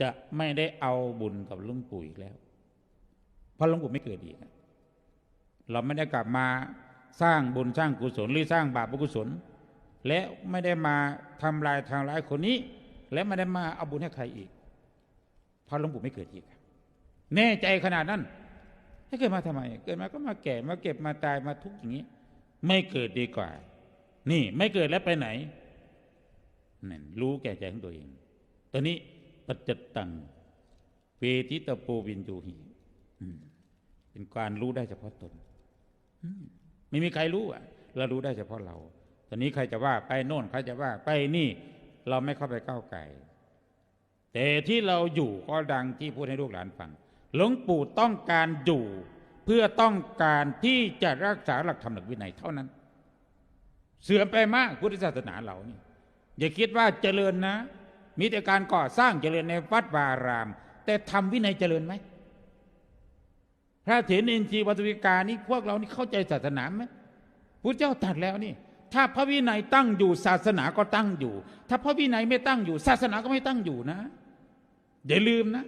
จะไม่ได้เอาบุญกับลุงปู่อีกแล้ว เพราะลุงปู่ไม่เกิดอีก เราไม่ได้กลับมาสร้างบุญสร้างกุศลหรือสร้างบาปกุศล และไม่ได้มาทำลายทางร้ายคนนี้ และไม่ได้มาเอาบุญให้ใครอีก เพราะลวงปู่ไม่เกิดอีก แน่ใจขนาดนั้นให้เกิดมาทำไม เกิดมาก็มาแก่มาเก็บมาตายมาทุกข์อย่างนี้ ไม่เกิดดีกว่า นี่ไม่เกิดแล้วไปไหนนั่นรู้แก่ใจของตัวเองตอนนี้ ปัจจตังเวทิตโปวินยูหีเป็นการรู้ได้เฉพาะตนไม่มีใครรู้อะ เรารู้ได้เฉพาะเรา ตอนนี้ใครจะว่าไปโน่นใครจะว่าไปนี่ เราไม่เข้าไปก้าวไก่ แต่ที่เราอยู่ก็ดังที่พูดให้ลูกหลานฟัง หลวงปู่ต้องการอยู่ เพื่อต้องการที่จะรักษาหลักธรรมหลักวินัยเท่านั้น เสื่อมไปมากพุทธศาสนาเรานี่อย่าคิดว่าเจริญนะ มีแต่การก่อสร้างเจริญในวัดวาราม แต่ทำวินัยเจริญไหมพระเถรอินทรีย์วัตวิกานี่พวกเรานี่เข้าใจศาสนาไหมพุทธเจ้าตรัดแล้วนี่ ถ้าพระวินัยตั้งอยู่ศาสนาก็ตั้งอยู่ ถ้าพระวินัยไม่ตั้งอยู่ ศาสนาก็ไม่ตั้งอยู่นะอย่าลืมนะ